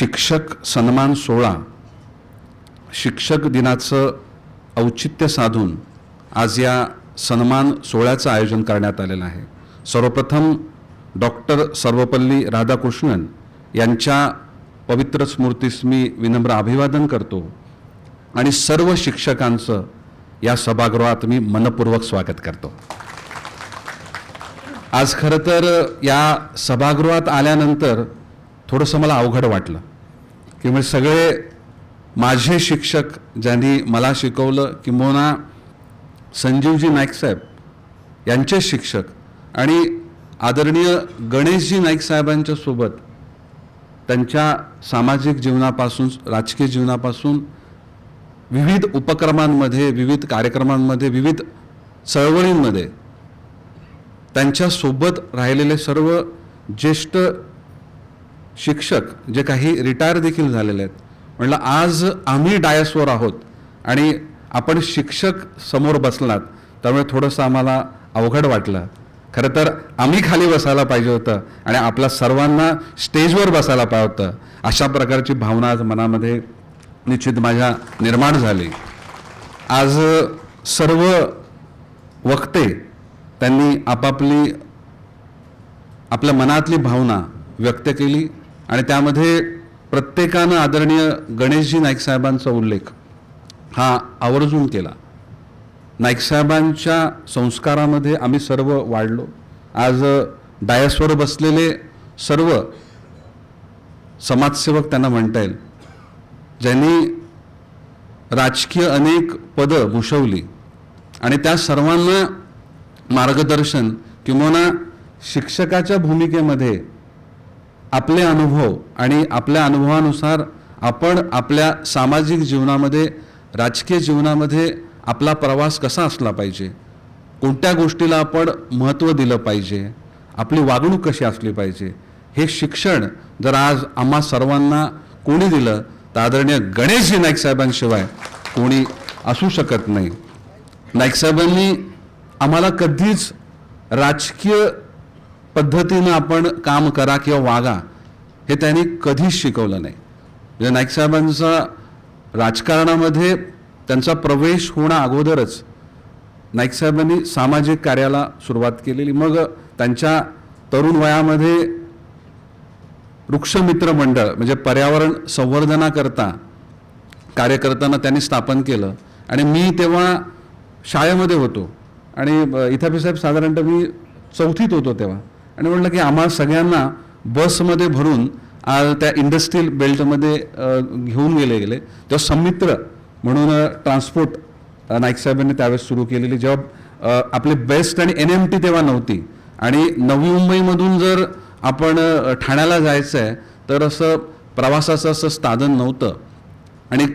शिक्षक सन्मान सोहळा. शिक्षक दिनाचं औचित्य साधून आज या सन्मान सोहळ्याचं आयोजन करण्यात आलेलं आहे. सर्वप्रथम डॉक्टर सर्वपल्ली राधाकृष्णन यांच्या पवित्र स्मृतीस मी विनम्र अभिवादन करतो आणि सर्व शिक्षकांचं या सभागृहात मी मनपूर्वक स्वागत करतो. आज खरं तर या सभागृहात आल्यानंतर थोडंसं मला अवघड वाटलं. की म्हणजे सगळे माझे शिक्षक ज्यांनी मला शिकवलं किंबहुना संजीवजी नाईक साहेब यांचे शिक्षक आणि आदरणीय गणेशजी नाईक साहेबांच्या सोबत त्यांच्या सामाजिक जीवनापासून राजकीय जीवनापासून विविध उपक्रमांमध्ये विविध कार्यक्रमांमध्ये विविध चळवळींमध्ये त्यांच्यासोबत राहिलेले सर्व ज्येष्ठ शिक्षक जे काही रिटायर देखील झालेले आहेत. म्हणलं आज आम्ही डायसवर आहोत आणि आपण शिक्षक समोर बसलात त्यामुळे थोडंसं आम्हाला अवघड वाटलं. खरं तर आम्ही खाली बसायला पाहिजे होतं आणि आपल्या सर्वांना स्टेजवर बसायला पाहिजे होतं. अशा प्रकारची भावना आज मनामध्ये निश्चित माझ्या निर्माण झाली. आज सर्व वक्ते त्यांनी आपापली आपल्या मनातली भावना व्यक्त केली. आणि त्यामध्ये प्रत्येकानं आदरणीय गणेशजी नाईक साहेबांचा उल्लेख हा आवर्जून केला. नाईक साहेबांच्या संस्कारामध्ये आम्ही सर्व वाढलो. आज डायसवर बसलेले सर्व समाजसेवक त्यांना म्हणता येईल. ज्यांनी राजकीय अनेक पदं भूषवली आणि त्या सर्वांना मार्गदर्शन किंवा शिक्षकाच्या भूमिकेमध्ये आपले अनुभव आणि आपल्या अनुभवानुसार आपण आपल्या सामाजिक जीवनामध्ये राजकीय जीवनामध्ये आपला प्रवास कसा असला पाहिजे? कोणत्या गोष्टीला आपण महत्त्व दिलं पाहिजे? आपली वागणूक कशी असली पाहिजे? हे शिक्षण जर आज आम्हा सर्वांना कोणी दिलं तर आदरणीय गणेशजी नाईक साहेबांशिवाय कोणी असू शकत नाही. नाईक साहेबांनी आम्हाला कधीच राजकीय पद्धतीनं आपण काम करा किंवा वागा हे त्यांनी कधीच शिकवलं नाही. म्हणजे नाईक साहेबांचा राजकारणामध्ये त्यांचा प्रवेश होणं अगोदरच नाईक साहेबांनी सामाजिक कार्याला सुरुवात केलेली. मग त्यांच्या तरुण वयामध्ये वृक्षमित्र मंडळ म्हणजे पर्यावरण संवर्धनाकरता कार्य करताना त्यांनी स्थापन केलं. आणि मी तेव्हा शाळेमध्ये होतो. आणि इथापी साहेब साधारणतः मी चौथीत होतो तेव्हा. आणि म्हटलं की आम्हा सगळ्यांना बसमध्ये भरून त्या इंडस्ट्रीयल बेल्टमध्ये घेऊन गेले गेले. तेव्हा संमित्र म्हणून ट्रान्सपोर्ट नाईक साहेबांनी त्यावेळेस सुरू केलेली जेव्हा आपले बेस्ट आणि एन एम टी तेव्हा नव्हती. आणि नवी मुंबईमधून जर आपण ठाण्याला जायचं आहे तर असं प्रवासाचं असं साधन नव्हतं. आणि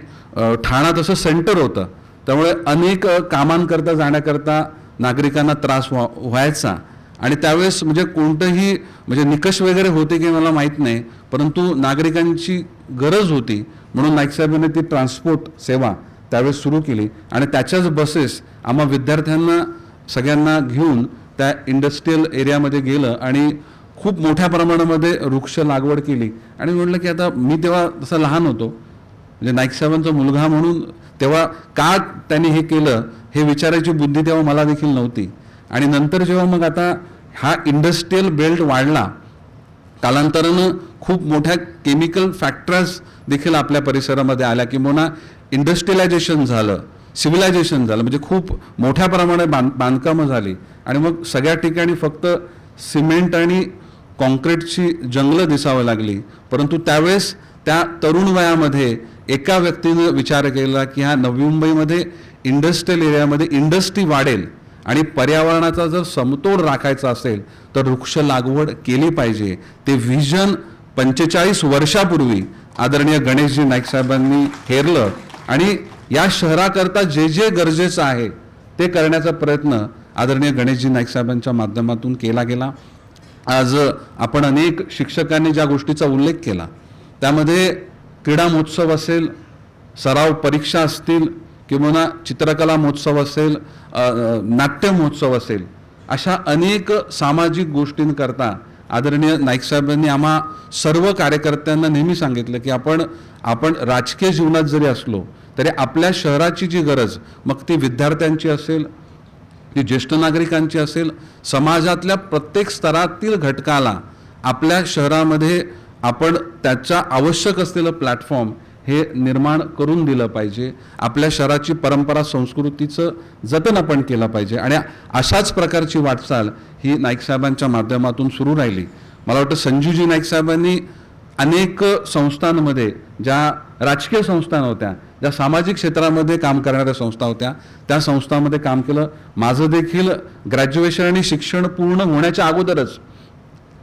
ठाणा तसं सेंटर होतं. त्यामुळे अनेक कामांकरता जाण्याकरता नागरिकांना त्रास व्हा व्हायचा. आणि त्यावेळेस म्हणजे कोणतंही म्हणजे निकष वगैरे होते की मला माहीत नाही परंतु नागरिकांची गरज होती. म्हणून नाईक साहेबांनी ती ट्रान्सपोर्ट सेवा त्यावेळेस सुरू केली. आणि त्याच्याच बसेस आम्हा विद्यार्थ्यांना सगळ्यांना घेऊन त्या इंडस्ट्रीयल एरियामध्ये गेलं आणि खूप मोठ्या प्रमाणामध्ये वृक्ष लागवड केली. आणि म्हटलं की आता मी तेव्हा तसं लहान होतो. म्हणजे नाईक साहेबांचा मुलगा म्हणून तेव्हा का त्यांनी हे केलं हे विचारायची बुद्धी तेव्हा मला देखील नव्हती. आणि नंतर जेव्हा मग आता हा इंडस्ट्रीयल बेल्ट वाढला कालांतरानं खूप मोठ्या केमिकल फॅक्टरीज देखील आपल्या परिसरामध्ये आल्या किंवा इंडस्ट्रियलायझेशन झालं सिव्हिलायझेशन झालं. म्हणजे खूप मोठ्या प्रमाणात बांध बांधकामं झाली. आणि मग सगळ्या ठिकाणी फक्त सिमेंट आणि कॉन्क्रीटची जंगलं दिसावं लागली. परंतु त्यावेळेस त्या तरुण वयामध्ये एका व्यक्तीनं विचार केला की ह्या नवी मुंबईमध्ये इंडस्ट्रियल एरियामध्ये इंडस्ट्री वाढेल. आणि पर्यावरणाचा जर समतोल राखायचा असेल तर वृक्ष लागवड केली पाहिजे. ते व्हिजन पंचेचाळीस वर्षापूर्वी आदरणीय गणेशजी नाईक साहेबांनी हेरलं आणि या शहराकरता जे जे गरजेचं आहे ते करण्याचा प्रयत्न आदरणीय गणेशजी नाईक साहेबांच्या माध्यमातून केला गेला. आज आपण अनेक शिक्षकांनी ज्या गोष्टीचा उल्लेख केला त्यामध्ये क्रीडा महोत्सव असेल सराव परीक्षा असतील किंवा चित्रकला महोत्सव असेल नाट्य महोत्सव असेल अशा अनेक सामाजिक गोष्टींकरता आदरणीय नाईकसाहेबांनी आम्हा सर्व कार्यकर्त्यांना नेहमी सांगितलं की आपण आपण राजकीय जीवनात जरी असलो तरी आपल्या शहराची जी गरज मग ती विद्यार्थ्यांची असेल ती ज्येष्ठ नागरिकांची असेल समाजातल्या प्रत्येक स्तरातील घटकाला आपल्या शहरामध्ये आपण त्याचा आवश्यक असलेलं प्लॅटफॉर्म हे निर्माण करून दिलं पाहिजे. आपल्या शहराची परंपरा संस्कृतीचं जतन आपण केलं पाहिजे. आणि अशाच प्रकारची वाटचाल ही नाईक साहेबांच्या माध्यमातून सुरू राहिली. मला वाटतं संजूजी नाईक साहेबांनी अनेक संस्थांमध्ये ज्या राजकीय संस्था होत्या ज्या सामाजिक क्षेत्रामध्ये काम करणाऱ्या संस्था होत्या त्या संस्थांमध्ये काम केलं. माझं देखील ग्रॅज्युएशन आणि शिक्षण पूर्ण होण्याच्या अगोदरच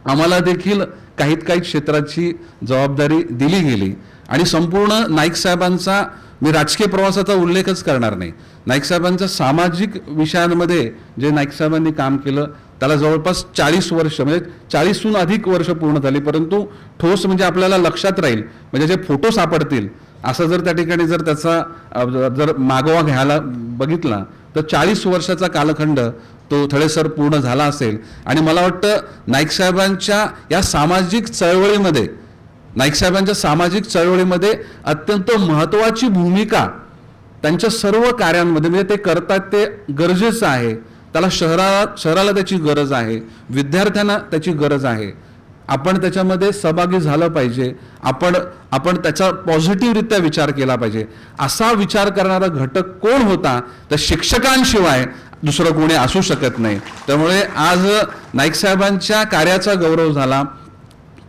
आम्हाला देखील काहीत काही क्षेत्राची जबाबदारी दिली गेली. आणि संपूर्ण नाईक साहेबांचा मी राजकीय प्रवासाचा उल्लेखच करणार नाही. नाईक साहेबांचा सामाजिक विषयांमध्ये जे नाईक साहेबांनी काम केलं त्याला जवळपास चाळीस वर्ष म्हणजे चाळीसहून अधिक वर्ष पूर्ण झाली. परंतु ठोस म्हणजे आपल्याला लक्षात राहील म्हणजे जे फोटो सापडतील असं जर त्या ठिकाणी जर त्याचा जर मागोवा घ्यायला बघितला तर चाळीस वर्षाचा कालखंड तो थळेसर पूर्ण झाला असेल. आणि मला वाटतं नाईक साहेबांच्या या सामाजिक चळवळीमध्ये नाईकसाहेबांच्या सामाजिक चळवळीमध्ये अत्यंत महत्त्वाची भूमिका त्यांच्या सर्व कार्यांमध्ये म्हणजे ते करतात ते गरजेचं आहे. त्याला शहराला शहराला त्याची गरज आहे. विद्यार्थ्यांना त्याची गरज आहे. आपण त्याच्यामध्ये सहभागी झालं पाहिजे. आपण आपण त्याचा पॉझिटिव्हरित्या विचार केला पाहिजे. असा विचार करणारा घटक कोण होता? तर शिक्षकांशिवाय दुसरं कोणी असू शकत नाही. त्यामुळे आज नाईकसाहेबांच्या कार्याचा गौरव झाला.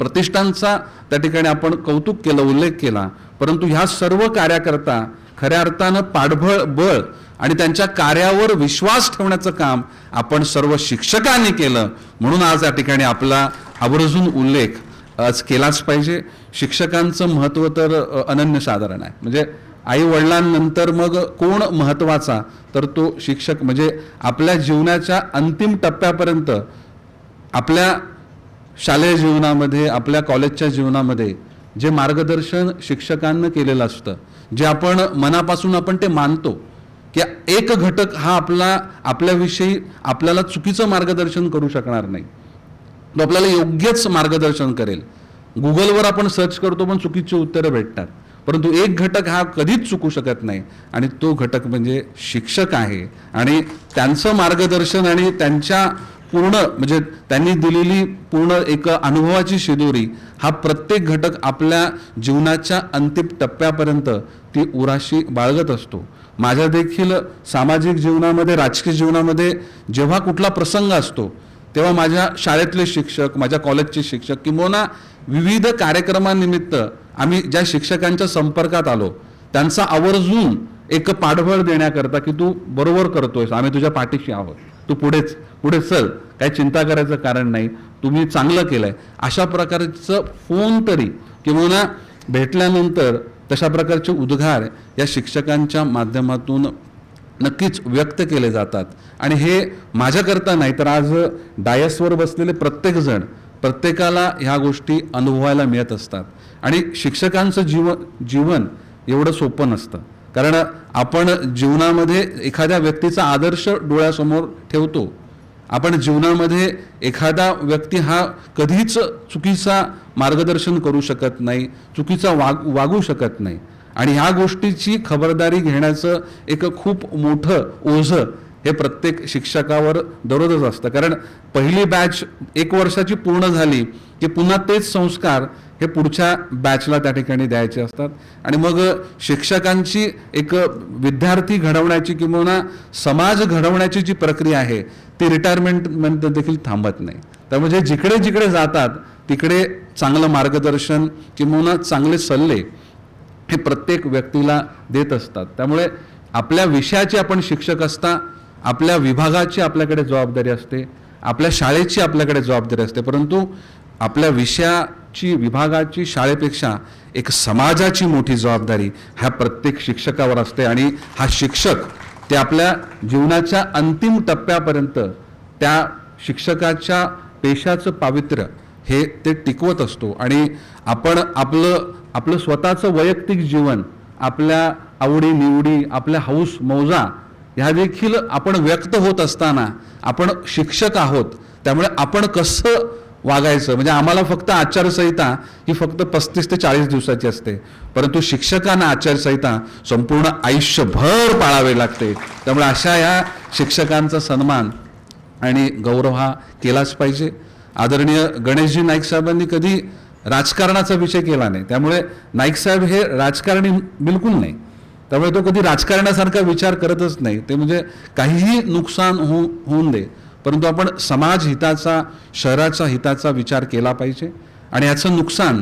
प्रतिष्ठानचा त्या ठिकाणी आपण कौतुक केलं उल्लेख केला. परंतु ह्या सर्व कार्याकरता खऱ्या अर्थानं पाठबळ बळ आणि त्यांच्या कार्यावर विश्वास ठेवण्याचं काम आपण सर्व शिक्षकांनी केलं. म्हणून आज या ठिकाणी आपला आवर्जून उल्लेख आज केलाच पाहिजे. शिक्षकांचं महत्त्व तर अनन्यसाधारण आहे. म्हणजे आई वडिलांनंतर मग कोण महत्त्वाचा? तर तो शिक्षक म्हणजे आपल्या जीवनाच्या अंतिम टप्प्यापर्यंत आपल्या शालेय जीवनामध्ये आपल्या कॉलेजच्या जीवनामध्ये जे मार्गदर्शन शिक्षकांना केलेलं असतं जे आपण मनापासून आपण ते मानतो की एक घटक हा आपला आपल्याविषयी आपल्याला चुकीचं मार्गदर्शन करू शकणार नाही. तो आपल्याला योग्यच मार्गदर्शन करेल. गुगलवर आपण सर्च करतो पण चुकीची उत्तरं भेटतात. परंतु एक घटक हा कधीच चुकू शकत नाही आणि तो घटक म्हणजे शिक्षक आहे. आणि त्यांचं मार्गदर्शन आणि त्यांच्या पूर्ण म्हणजे त्यांनी दिलेली पूर्ण एक अनुभवाची शिदोरी हा प्रत्येक घटक आपल्या जीवनाच्या अंतिम टप्प्यापर्यंत ती उराशी बाळगत असतो. माझ्या देखील सामाजिक जीवनामध्ये राजकीय जीवनामध्ये जेव्हा कुठला प्रसंग असतो तेव्हा माझ्या शाळेतले शिक्षक माझ्या कॉलेजचे शिक्षक किंवा विविध कार्यक्रमानिमित्त आम्ही ज्या शिक्षकांच्या संपर्कात आलो त्यांचा आवर्जून एक पाठबळ देण्याकरता की तू बरोबर करतोयस आम्ही तुझ्या पाठीशी आहोत तू पुढेच पुढे चल काही चिंता करायचं कारण नाही. तुम्ही चांगलं केलं आहे अशा प्रकारचं फोन तरी किंवा भेटल्यानंतर तशा प्रकारचे उद्गार या शिक्षकांच्या माध्यमातून नक्कीच व्यक्त केले जातात. आणि हे माझ्याकरता नाही तर आज डायसवर बसलेले प्रत्येकजण प्रत्येकाला ह्या गोष्टी अनुभवायला मिळत असतात. आणि शिक्षकांचं जीवन जीवन एवढं सोपं नसतं. कारण आपण जीवनामध्ये एखाद्या व्यक्तीचा आदर्श डोळ्यासमोर ठेवतो आपण जीवनामध्ये एखादा व्यक्ती हा कधीच चुकीचा मार्गदर्शन करू शकत नाही चुकीचा वाग वागू शकत नाही. आणि ह्या गोष्टीची खबरदारी घेण्याचं एक खूप मोठं ओझं हे प्रत्येक शिक्षकावर दररोजच असतं. कारण पहिली बॅच एक वर्षाची पूर्ण झाली की पुन्हा तेच संस्कार हे पुढच्या बॅचला त्या ठिकाणी द्यायचे असतात. आणि मग शिक्षकांची एक विद्यार्थी घडवण्याची किंवा समाज घडवण्याची जी प्रक्रिया आहे ती रिटायरमेंट देखील थांबत नाही. त्यामुळे म्हणजे जिकडे जिकडे जातात तिकडे चांगलं मार्गदर्शन किंवा चांगले सल्ले हे प्रत्येक व्यक्तीला देत असतात. त्यामुळे आपल्या विषयाचे आपण शिक्षक असता आपल्या विभागाची आपल्याकडे जबाबदारी असते आपल्या शाळेची आपल्याकडे जबाबदारी असते. परंतु आपल्या विषया ची विभागाची शाळेपेक्षा एक समाजाची मोठी जबाबदारी ह्या प्रत्येक शिक्षकावर असते. आणि हा शिक्षक ते आपल्या जीवनाच्या अंतिम टप्प्यापर्यंत त्या शिक्षकाच्या पेशाचं पावित्र्य हे ते टिकवत असतो. आणि आपण आपलं आपलं स्वतःचं वैयक्तिक जीवन आपल्या आवडी निवडी आपल्या हौस मौजा ह्या देखील आपण व्यक्त होत असताना आपण शिक्षक आहोत. त्यामुळे आपण कसं वागायचं. म्हणजे आम्हाला फक्त आचारसंहिता ही फक्त पस्तीस ते चाळीस दिवसाची असते. परंतु शिक्षकांना आचारसंहिता संपूर्ण आयुष्यभर पाळावे लागते. त्यामुळे अशा या शिक्षकांचा सन्मान आणि गौरव हा केलाच पाहिजे. आदरणीय गणेशजी नाईक साहेबांनी कधी राजकारणाचा विषय केला नाही. त्यामुळे नाईक साहेब हे राजकारणी बिलकुल नाही. त्यामुळे तो कधी राजकारणासारखा विचार करतच नाही. ते म्हणजे काहीही नुकसान हो होऊन दे. परंतु आपण समाज हिताचा शहराचा हिताचा विचार केला पाहिजे. आणि याचं नुकसान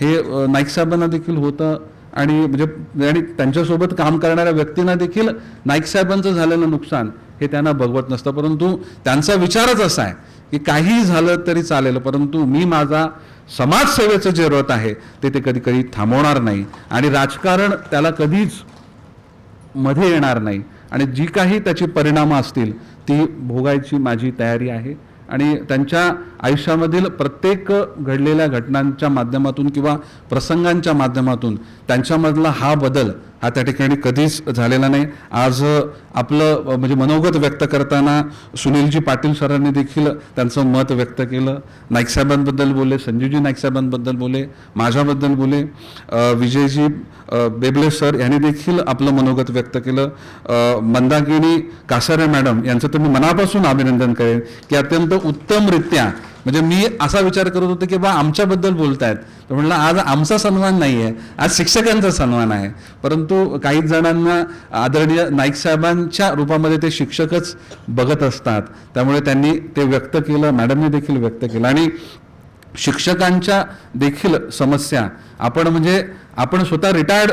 हे नाईकसाहेबांना नाईक साहेबांना देखील होतं आणि म्हणजे आणि त्यांच्यासोबत काम करणाऱ्या व्यक्तींना देखील नाईक साहेबांचं झालेलं नुकसान हे त्यांना बघवत नसतं. परंतु त्यांचा विचारच असा आहे की काहीही झालं तरी चालेल परंतु मी माझा समाजसेवेचं जे रथ आहे ते ते कधी कधी थांबवणार नाही. आणि राजकारण त्याला कधीच मध्ये येणार नाही. आणि जी काही त्याची परिणामं असतील ती भोगायची माझी तयारी आहे. आणि त्यांच्या आयुष्यामधील प्रत्येक घडलेल्या घटनांच्या माध्यमातून किंवा प्रसंगांच्या माध्यमातून त्यांच्यामधला हा बदल हा त्या ठिकाणी कधीच झालेला नाही. आज आपलं म्हणजे मनोगत व्यक्त करताना सुनीलजी पाटील सरांनी देखील त्यांचं मत व्यक्त केलं. नाईक साहेबांबद्दल बोलले संजीवजी नाईक साहेबांबद्दल बोले माझ्याबद्दल बोले विजयजी बेबले सर यांनी देखील आपलं मनोगत व्यक्त केलं. मंदागिनी मंदाकिनी कासारे मॅडम यांचं तर मी मनापासून अभिनंदन करेन की अत्यंत उत्तमरित्या म्हणजे मी असा विचार करत होतो की बा आमच्याबद्दल बोलतायत. तर म्हटलं आज आमचा सन्मान नाही आहे आज शिक्षकांचा सन्मान आहे. परंतु काही जणांना आदरणीय नाईक साहेबांच्या रूपामध्ये ते शिक्षकच बघत असतात. त्यामुळे त्यांनी ते व्यक्त केलं मॅडमने देखील व्यक्त केलं. आणि शिक्षकांच्या देखील समस्या आपण म्हणजे आपण स्वतः रिटायर्ड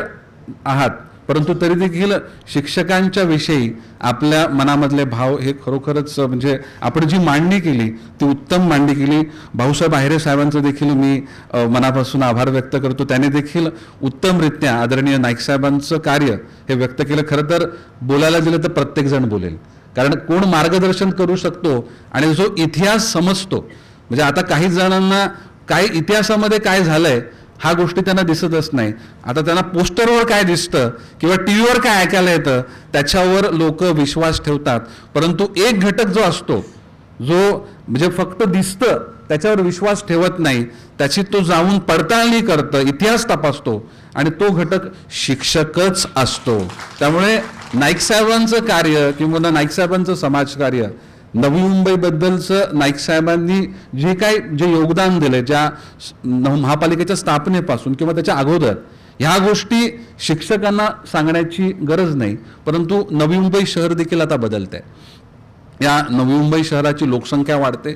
आहात. परंतु तरी देखील शिक्षकांच्या विषयी आपल्या मनामधले भाव हे खरोखरच म्हणजे आपण जी मांडणी केली ती उत्तम मांडणी केली. भाऊसाहेब आहिरे साहेबांचं देखील मी मनापासून आभार व्यक्त करतो. त्याने देखील उत्तमरित्या आदरणीय नाईक साहेबांचं कार्य हे व्यक्त केलं. खरं तर बोलायला दिलं तर प्रत्येकजण बोलेल. कारण कोण मार्गदर्शन करू शकतो आणि जो इतिहास समजतो म्हणजे आता काही जणांना काय इतिहासामध्ये काय झालंय हा गोष्टी त्यांना दिसतच नाही. आता त्यांना पोस्टरवर काय दिसतं किंवा टी व्हीवर काय ऐकायला येतं त्याच्यावर लोक विश्वास ठेवतात. परंतु एक घटक जो असतो जो म्हणजे फक्त दिसतं त्याच्यावर विश्वास ठेवत नाही त्याची तो जाऊन पडताळणी करतं इतिहास तपासतो आणि तो घटक शिक्षकच असतो. त्यामुळे नाईक साहेबांचं कार्य किंवा नाईक साहेबांचं समाजकार्य नवी मुंबईबद्दलचं नाईक साहेबांनी जे काय जे योगदान दिलं ज्या न- महापालिकेच्या स्थापनेपासून किंवा त्याच्या अगोदर ह्या गोष्टी शिक्षकांना सांगण्याची गरज नाही परंतु नवी मुंबई शहर देखील आता बदलत आहे या नवी मुंबई शहराची लोकसंख्या वाढते.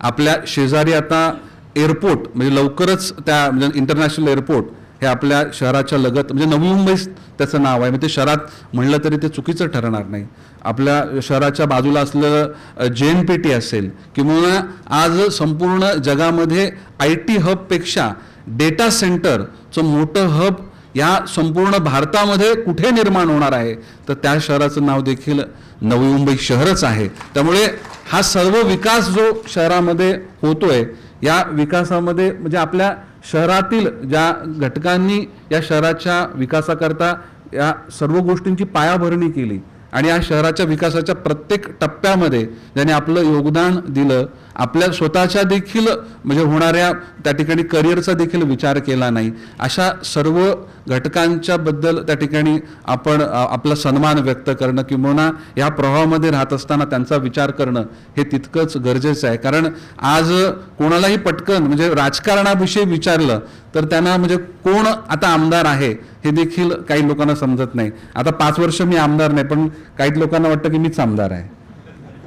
आपल्या शेजारी आता एअरपोर्ट म्हणजे लवकरच त्या म्हणजे इंटरनॅशनल एअरपोर्ट हे आपल्या शहराच्या लगत म्हणजे नवी मुंबई त्याचं नाव आहे. म्हणजे ते शहरात म्हणलं तरी ते चुकीचं ठरणार नाही. आपल्या शहराच्या बाजूला असलेलं जे एन पी टी असेल किंवा आज संपूर्ण जगामध्ये आय टी हबपेक्षा डेटा सेंटरचं मोठं हब या संपूर्ण भारतामध्ये कुठे निर्माण होणार आहे? तर त्या शहराचं नाव देखील नवी मुंबई शहरच आहे. त्यामुळे हा सर्व विकास जो शहरामध्ये होतोय या विकासामध्ये म्हणजे आपल्या शहरातील ज्या घटकांनी या शहराच्या विकासाकरता या सर्व गोष्टींची पायाभरणी केली आणि या शहराच्या विकासाच्या प्रत्येक टप्प्यामध्ये ज्याने आपलं योगदान दिलं आपल्या स्वतःच्या देखील म्हणजे होणाऱ्या त्या ठिकाणी करिअरचा देखील विचार केला नाही अशा सर्व घटकांच्या बद्दल त्या ठिकाणी आपण आपला सन्मान व्यक्त करणं किंवा या प्रवाहामध्ये राहत असताना त्यांचा विचार करणं हे तितकंच गरजेचं आहे. कारण आज कोणालाही पटकन म्हणजे राजकारणाविषयी विचारलं तर त्यांना म्हणजे कोण आता आमदार आहे हे देखील काही लोकांना समजत नाही. आता पाच वर्ष मी आमदार नाही पण काही लोकांना वाटतं की मीच आमदार आहे.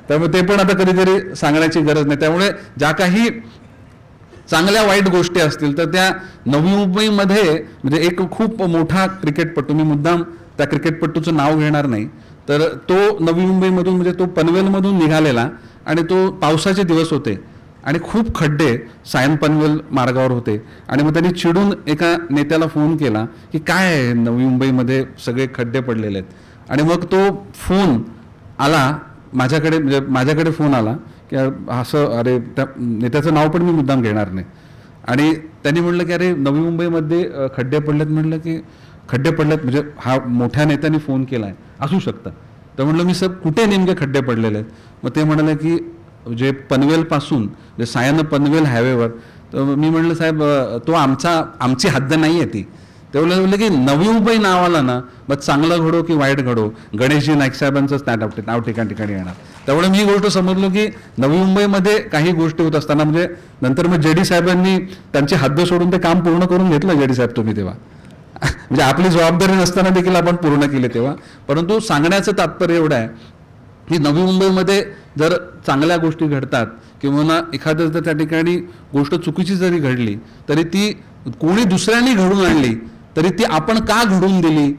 त्यामुळे ते पण आता कधीतरी सांगण्याची गरज नाही. त्यामुळे ज्या काही चांगल्या वाईट गोष्टी असतील तर त्या नवी मुंबईमध्ये म्हणजे एक खूप मोठा क्रिकेटपटू मी मुद्दाम त्या क्रिकेटपटूचं नाव घेणार नाही तर तो नवी मुंबईमधून म्हणजे तो पनवेलमधून निघालेला आणि तो पावसाचे दिवस होते आणि खूप खड्डे सायन पनवेल मार्गावर होते आणि मग त्यांनी चिडून एका नेत्याला फोन केला की काय आहे नवी मुंबईमध्ये सगळे खड्डे पडलेले आहेत? आणि मग तो फोन आला माझ्याकडे म्हणजे माझ्याकडे फोन आला की असं अरे त्या नेत्याचं नाव पण मी मुद्दाम घेणार नाही. आणि त्यांनी म्हटलं की अरे नवी मुंबईमध्ये खड्डे पडलेत म्हटलं की खड्डे पडलेत म्हणजे हा मोठ्या नेत्याने फोन केला आहे असू शकतं. तर म्हटलं मी सर कुठे नेमके खड्डे पडलेले आहेत? मग ते म्हणाले की जे पनवेलपासून जे सायन पनवेल हायवेवर तर मी म्हटलं साहेब तो आमचा आमची हद्द नाही आहे ती. तेवढं बोलले की नवी मुंबई नाव आला ना मग चांगलं घडो की वाईट घडो? गणेशजी नाईक साहेबांचंच त्या नाव नाव ठिकाण ठिकाणी येणार. त्यामुळे मी गोष्ट समजलो की नवी मुंबईमध्ये काही गोष्टी होत असताना म्हणजे नंतर मग जे डी साहेबांनी त्यांची हद्द सोडून ते काम पूर्ण करून घेतलं जे डी साहेब तुम्ही तेव्हा. म्हणजे आपली जबाबदारी नसताना देखील आपण पूर्ण केले तेव्हा. परंतु सांगण्याचं तात्पर्य एवढं आहे की नवी मुंबईमध्ये जर चांगल्या गोष्टी घडतात किंवा ना एखादं जर त्या ठिकाणी गोष्ट चुकीची जरी घडली तरी ती कोणी दुसऱ्यांनी घडून आणली तरी ती आपण का घडवून दिली?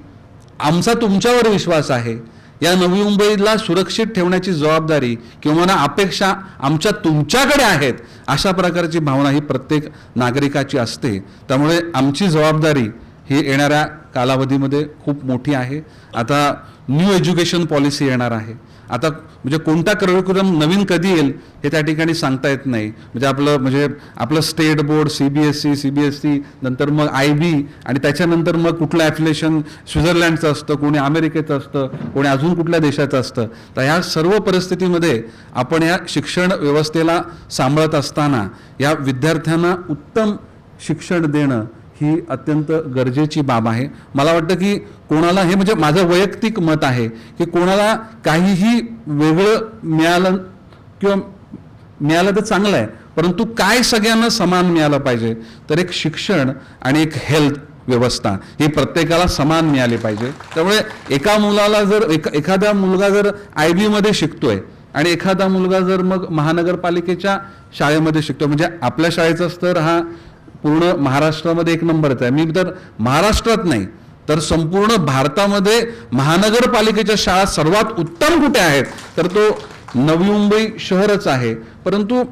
आमचा तुमच्यावर विश्वास आहे. या नवी मुंबईला सुरक्षित ठेवण्याची जबाबदारी किंवा ना अपेक्षा आमच्या तुमच्याकडे आहेत अशा प्रकारची भावना ही प्रत्येक नागरिकाची असते. त्यामुळे आमची जबाबदारी ही येणाऱ्या कालावधीमध्ये खूप मोठी आहे. आता न्यू एज्युकेशन पॉलिसी येणार आहे. आता म्हणजे कोणता करिक्युलम नवीन कधी येईल हे त्या ठिकाणी सांगता येत नाही. म्हणजे आपलं म्हणजे आपलं state board C B S C C B S C नंतर मग आय बी आणि त्याच्यानंतर मग कुठलं ॲफिलेशन स्वित्झर्लंडचं असतं कोणी अमेरिकेचं असतं कोणी अजून कुठल्या देशाचं असतं. तर ह्या सर्व परिस्थितीमध्ये आपण या शिक्षण व्यवस्थेला सांभाळत असताना या विद्यार्थ्यांना उत्तम शिक्षण देणं ही अत्यंत गरजेची बाब आहे. मला वाटतं की कोणाला हे म्हणजे माझं वैयक्तिक मत आहे की कोणाला काहीही वेगळं मिळालं किंवा मिळालं तर चांगलं आहे परंतु काय सगळ्यांना समान मिळालं पाहिजे तर एक शिक्षण आणि एक हेल्थ व्यवस्था ही प्रत्येकाला समान मिळाली पाहिजे. त्यामुळे एका मुलाला जर एक एखादा मुलगा जर आय बीमध्ये शिकतोय आणि एखादा मुलगा जर मग महानगरपालिकेच्या शाळेमध्ये शिकतो म्हणजे आपल्या शाळेचा स्तर हा पूर्ण महाराष्ट्रामध्ये एक नंबरच आहे मी तर महाराष्ट्रात नाही तर संपूर्ण भारतामध्ये महानगरपालिकेच्या शाळा सर्वात उत्तम कुठे आहेत? तर तो नवी मुंबई शहरच आहे. परंतु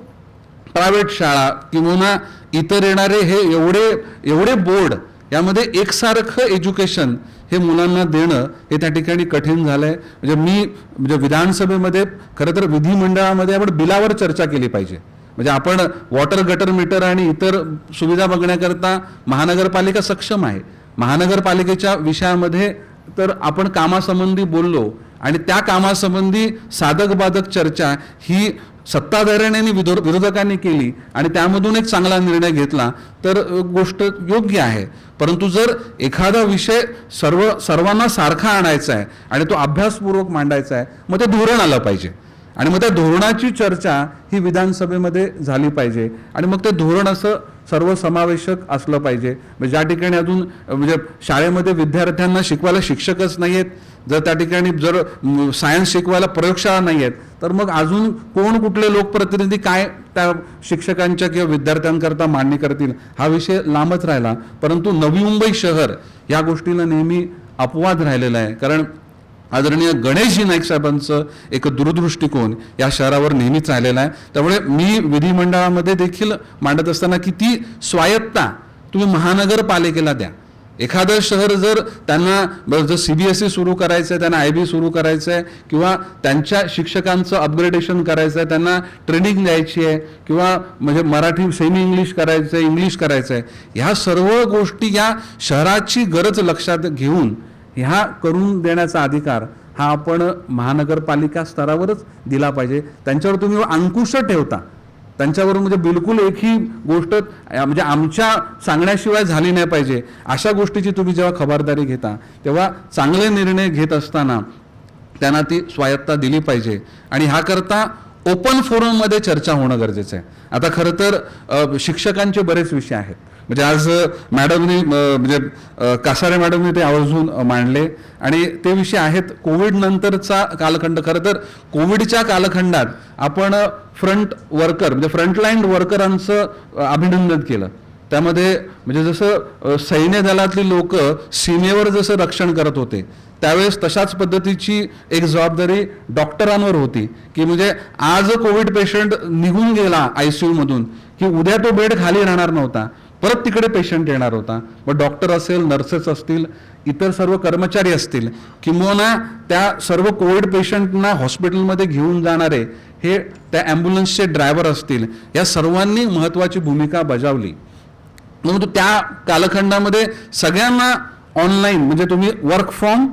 प्रायव्हेट शाळा किंवा इतर येणारे हे एवढे एवढे बोर्ड यामध्ये एकसारखं एज्युकेशन हे मुलांना देणं हे त्या ठिकाणी कठीण झालंय. म्हणजे मी म्हणजे विधानसभेमध्ये खरं तर विधिमंडळामध्ये आपण बिलावर चर्चा केली पाहिजे. म्हणजे आपण वॉटर गटर मीटर आणि इतर सुविधा बघण्याकरता महानगरपालिका सक्षम आहे. महानगरपालिकेच्या विषयामध्ये तर आपण कामासंबंधी बोललो आणि त्या कामासंबंधी साधक बाधक चर्चा ही सत्ताधाऱ्यांनी विधो विरोधकांनी केली आणि त्यामधून एक चांगला निर्णय घेतला तर गोष्ट योग्य आहे. परंतु जर एखादा विषय सर्व सर्वांना सारखा आणायचा आहे आणि तो अभ्यासपूर्वक मांडायचा आहे मग ते धोरण आलं पाहिजे. आणि मग त्या धोरणाची चर्चा ही विधानसभेमध्ये झाली पाहिजे. आणि मग ते धोरण असं सर्वसमावेशक असलं पाहिजे. म्हणजे ज्या ठिकाणी अजून म्हणजे शाळेमध्ये विद्यार्थ्यांना शिकवायला शिक्षकच नाही आहेत जर त्या ठिकाणी जर सायन्स शिकवायला प्रयोगशाळा नाही आहेत तर मग अजून कोण कुठले लोकप्रतिनिधी काय त्या शिक्षकांच्या किंवा विद्यार्थ्यांकरता मांडणी करतील हा विषय लांबच राहिला. परंतु नवी मुंबई शहर या गोष्टीला नेहमी अपवाद राहिलेला आहे. कारण आदरणीय गणेशजी नाईक साहेबांचं एक दूरदृष्टिकोन या शहरावर नेहमीच राहिलेला आहे. त्यामुळे मी विधिमंडळामध्ये देखील मांडत असताना की ती स्वायत्ता तुम्ही महानगरपालिकेला द्या. एखादं शहर जर त्यांना जर सी बी एस ई सुरू करायचं आहे त्यांना आय बी सुरू करायचं आहे किंवा त्यांच्या शिक्षकांचं अपग्रेडेशन करायचं आहे त्यांना ट्रेनिंग द्यायची आहे किंवा म्हणजे मराठी सेमी इंग्लिश करायचं आहे इंग्लिश करायचं आहे ह्या सर्व गोष्टी या शहराची गरज लक्षात घेऊन ह्या करून देण्याचा अधिकार हा आपण महानगरपालिका स्तरावरच दिला पाहिजे. त्यांच्यावर तुम्ही अंकुश ठेवता. त्यांच्यावर म्हणजे बिलकुल एकही गोष्ट म्हणजे आमच्या सांगण्याशिवाय झाली नाही पाहिजे. अशा गोष्टीची तुम्ही जेव्हा खबरदारी घेता तेव्हा चांगले निर्णय घेत असताना त्यांना ती स्वायत्ता दिली पाहिजे. आणि ह्याकरता ओपन फोरममध्ये चर्चा होणं गरजेचं आहे. आता खरं तर शिक्षकांचे बरेच विषय आहेत. म्हणजे आज मॅडमनी म्हणजे कासारे मॅडमनी ते आवर्जून मांडले. आणि ते विषय आहेत कोविड नंतरचा कालखंड. खरं तर कोविडच्या कालखंडात आपण फ्रंट वर्कर म्हणजे फ्रंटलाईन वर्करांचं अभिनंदन केलं. त्यामध्ये म्हणजे जसं सैन्य दलातली लोक सीमेवर जसं रक्षण करत होते त्यावेळेस तशाच पद्धतीची एक जबाबदारी डॉक्टरांवर होती. की म्हणजे आज कोविड पेशंट निघून गेला आय सी यूमधून की उद्या तो बेड खाली राहणार नव्हता. परत तिकडे पेशंट येणार होता. मग डॉक्टर असेल नर्सेस असतील इतर सर्व कर्मचारी असतील किंवा त्या सर्व कोविड पेशंटना हॉस्पिटलमध्ये घेऊन जाणारे हे त्या ॲम्ब्युलन्सचे ड्रायव्हर असतील या सर्वांनी महत्त्वाची भूमिका बजावली. परंतु त्या कालखंडामध्ये सगळ्यांना ऑनलाईन म्हणजे तुम्ही वर्क फ्रॉम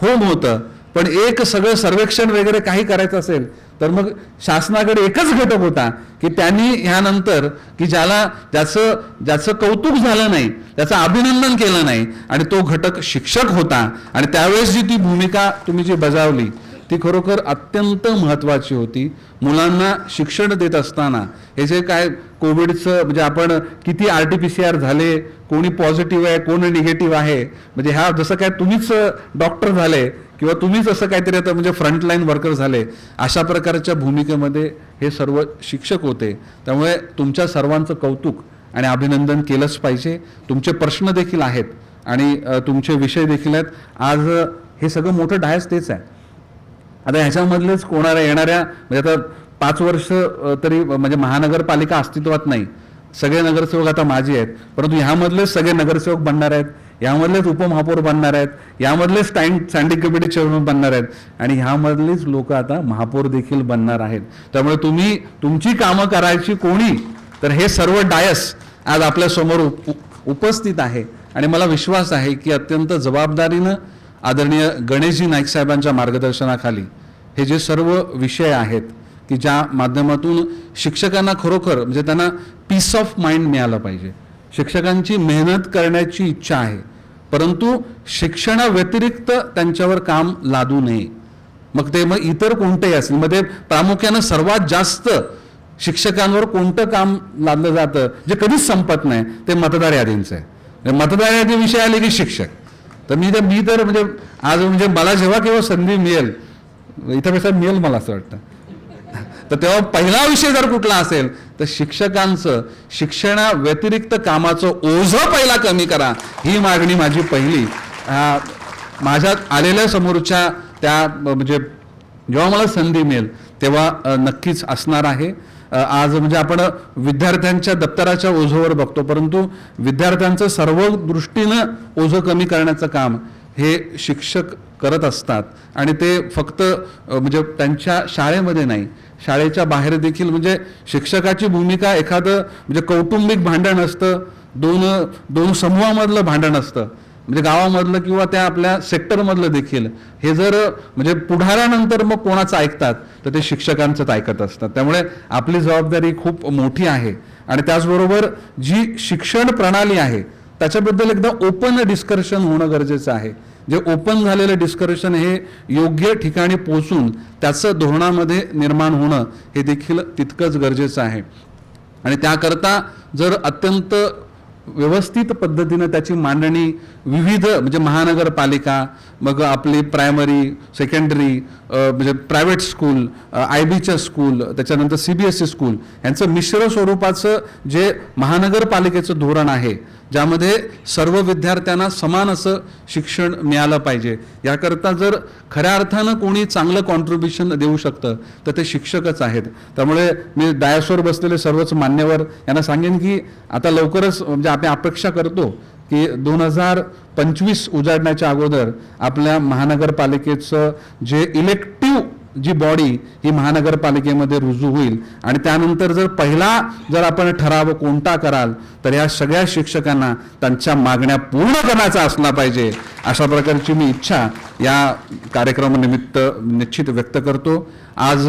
होम होतं. पण एक सगळं सर्वेक्षण वगैरे काही करायचं असेल तर मग शासनाकडे एकच घटक होता की त्यांनी ह्यानंतर की ज्याला ज्याचं ज्याचं कौतुक झालं नाही त्याचं अभिनंदन केलं नाही आणि तो घटक शिक्षक होता. आणि त्यावेळेस जी ती भूमिका तुम्ही जी बजावली ती खरोखर अत्यंत महत्त्वाची होती. मुलांना शिक्षण देत असताना हे जे काय कोविडचं म्हणजे आपण किती R T P C R झाले कोणी पॉझिटिव्ह आहे कोण निगेटिव्ह आहे म्हणजे ह्या जसं काय तुम्हीच डॉक्टर झाले किंवा तुम्हीच असं काहीतरी आता म्हणजे फ्रंटलाईन वर्कर झाले अशा प्रकारच्या भूमिकेमध्ये हे सर्व शिक्षक होते. त्यामुळे तुमच्या सर्वांचं कौतुक आणि अभिनंदन केलंच पाहिजे. तुमचे प्रश्न देखील आहेत आणि तुमचे विषय देखील आहेत. आज हे सगळं मोठं डायस तेच आहे. आता ह्याच्यामधलेच कोणाला येणाऱ्या म्हणजे आता पाच वर्ष तरी म्हणजे महानगरपालिका अस्तित्वात नाही. सगळे नगरसेवक आता माझे आहेत. परंतु ह्यामधलेच सगळे नगरसेवक बनणार आहेत. यामधलेच उपमहापौर बनणार आहेत. यामधलेच स्टँड स्टँडिंग कमिटी चेअरमन बनणार आहेत. आणि ह्यामधलेच लोक आता महापौर देखील बनणार आहेत. त्यामुळे तुम्ही तुमची कामं करायची कोणी तर हे सर्व डायस आज आपल्यासमोर उप- उपस्थित आहे. आणि मला विश्वास आहे की अत्यंत जबाबदारीनं आदरणीय गणेशजी नाईक साहेबांच्या मार्गदर्शनाखाली हे जे सर्व विषय आहेत की ज्या माध्यमातून शिक्षकांना खरोखर म्हणजे त्यांना पीस ऑफ माइंड मिळालं पाहिजे. शिक्षकांची मेहनत करण्याची इच्छा आहे. परंतु शिक्षणाव्यतिरिक्त त्यांच्यावर काम लादू नये. मग ते मग इतर कोणतेही असेल मग ते प्रामुख्यानं सर्वात जास्त शिक्षकांवर कोणतं काम लादलं जातं? जे कधीच संपत नाही ते मतदार यादींचं आहे. म्हणजे मतदार यादी विषय आले की शिक्षक. तर मी तर मी तर म्हणजे आज म्हणजे मला जेव्हा केव्हा संधी मिळेल इथं कसं मिळेल मला असं वाटतं. तर तेव्हा पहिला विषय जर कुठला असेल तर शिक्षकांचं शिक्षणा व्यतिरिक्त कामाचं ओझं पहिला कमी करा. ही मागणी माझी पहिली. माझ्या माझ्यात आलेल्या समोरच्या त्या म्हणजे जेव्हा मला संधी मिळेल तेव्हा नक्कीच असणार आहे. आज म्हणजे आपण विद्यार्थ्यांच्या दप्तराच्या ओझोवर बघतो परंतु विद्यार्थ्यांचं सर्व दृष्टीनं ओझं कमी करण्याचं काम हे शिक्षक करत असतात. आणि ते फक्त म्हणजे त्यांच्या शाळेमध्ये नाही शाळेच्या बाहेर देखील म्हणजे शिक्षकाची भूमिका एखादं म्हणजे कौटुंबिक भांडण असतं दोन दोन समूहामधलं भांडण असतं. म्हणजे गावामधलं किंवा त्या आपल्या सेक्टरमधलं देखील हे जर म्हणजे पुढाऱ्यानंतर मग कोणाचं ऐकतात तर ते शिक्षकांचंच ऐकत असतात. त्यामुळे आपली जबाबदारी खूप मोठी आहे. आणि त्याचबरोबर जी शिक्षण प्रणाली आहे त्याच्याबद्दल एकदा ओपन डिस्कशन होणं गरजेचं आहे. जे ओपन झालेलं डिस्कशन हे योग्य ठिकाणी पोचून त्याचं धोरणामध्ये निर्माण होणं हे देखील तितकंच गरजेचं आहे. आणि त्याकरता जर अत्यंत व्यवस्थित पद्धतीनं त्याची मांडणी विविध म्हणजे महानगरपालिका मग आपली प्रायमरी सेकंडरी म्हणजे प्रायव्हेट स्कूल आय बीच्या स्कूल त्याच्यानंतर C B S E school यांचं मिश्र स्वरूपाचं जे महानगरपालिकेचं धोरण आहे ज्यामध्ये सर्व विद्यार्थ्यांना समान असं शिक्षण मिळालं पाहिजे. याकरता जर खऱ्या अर्थानं कोणी चांगलं कॉन्ट्रीब्युशन देऊ शकतं तर ते शिक्षकच आहेत. त्यामुळे मी डायसवर बसलेले सर्वच मान्यवर यांना सांगेन की आता लवकरच म्हणजे आपण अपेक्षा करतो की दोन हजार पंचवीस उजाडण्याच्या अगोदर आपल्या महानगरपालिकेचं जे इलेक्ट जी बॉडी ही महानगरपालिकेमध्ये रुजू होईल. आणि त्यानंतर जर पहिला जर आपण ठराव कोणता कराल तर या सगळ्या शिक्षकांना त्यांच्या मागण्या पूर्ण करण्याचा असला पाहिजे अशा प्रकारची मी इच्छा या कार्यक्रमानिमित्त निश्चित व्यक्त करतो. आज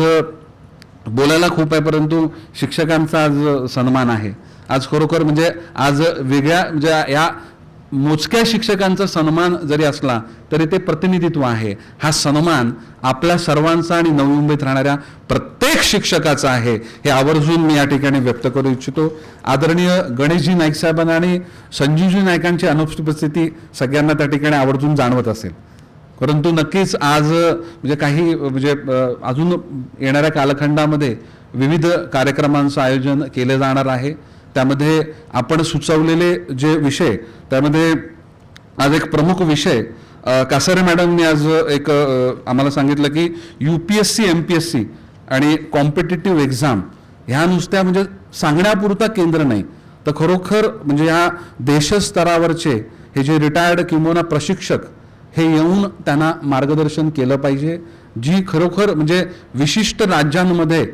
बोलायला खूप आहे परंतु शिक्षकांचा आज सन्मान आहे. आज खरोखर म्हणजे आज वेगळ्या म्हणजे या मोजक्या शिक्षकांचा सन्मान जरी असला तरी ते प्रतिनिधित्व आहे. हा सन्मान आपल्या सर्वांचा आणि नवी मुंबईत राहणाऱ्या प्रत्येक शिक्षकाचा आहे हे आवर्जून मी या ठिकाणी व्यक्त करू इच्छितो. आदरणीय गणेशजी नाईक साहेबांना आणि संजीवजी नाईकांची अनुपस्थिती सगळ्यांना त्या ठिकाणी आवर्जून जाणवत असेल. परंतु नक्कीच आज म्हणजे काही म्हणजे अजून येणाऱ्या कालखंडामध्ये विविध कार्यक्रमांचं आयोजन केलं जाणार आहे. त्यामध्ये आपण सुचवलेले जे विषय त्यामध्ये आज एक प्रमुख विषय कासारे मॅडमनी आज एक आम्हाला सांगितलं की U P S C M P S C आणि कॉम्पिटेटिव्ह एक्झाम ह्या नुसत्या म्हणजे सांगण्यापुरता केंद्र नाही. तर खरोखर म्हणजे ह्या देशस्तरावरचे हे जे रिटायर्ड किंवा प्रशिक्षक हे येऊन त्यांना मार्गदर्शन केलं पाहिजे जी खरोखर म्हणजे विशिष्ट राज्यांमध्ये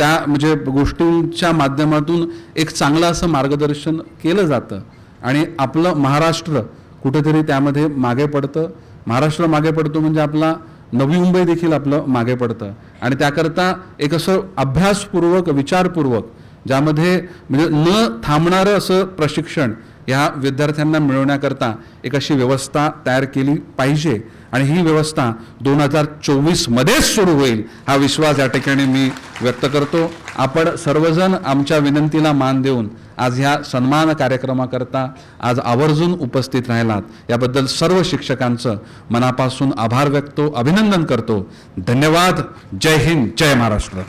त्या म्हणजे गोष्टींच्या माध्यमातून एक चांगलं असं मार्गदर्शन केलं जातं. आणि आपलं महाराष्ट्र कुठेतरी त्यामध्ये मागे पडतं. महाराष्ट्र मागे पडतो म्हणजे आपला नवी मुंबई देखील आपलं मागे पडतं. आणि त्याकरता एक असं अभ्यासपूर्वक विचारपूर्वक ज्यामध्ये म्हणजे न थांबणारं असं प्रशिक्षण ह्या विद्यार्थ्यांना मिळवण्याकरता एक अशी व्यवस्था तयार केली पाहिजे. आणि ही व्यवस्था दोन हजार चोवीसमध्येच सुरू होईल हा विश्वास या ठिकाणी मी व्यक्त करतो. आपण सर्वजण आमच्या विनंतीला मान देऊन आज ह्या सन्मान कार्यक्रमाकरता आज आवर्जून उपस्थित राहिलात. याबद्दल सर्व शिक्षकांचं मनापासून आभार व्यक्तो अभिनंदन करतो. धन्यवाद. जय हिंद. जय महाराष्ट्र.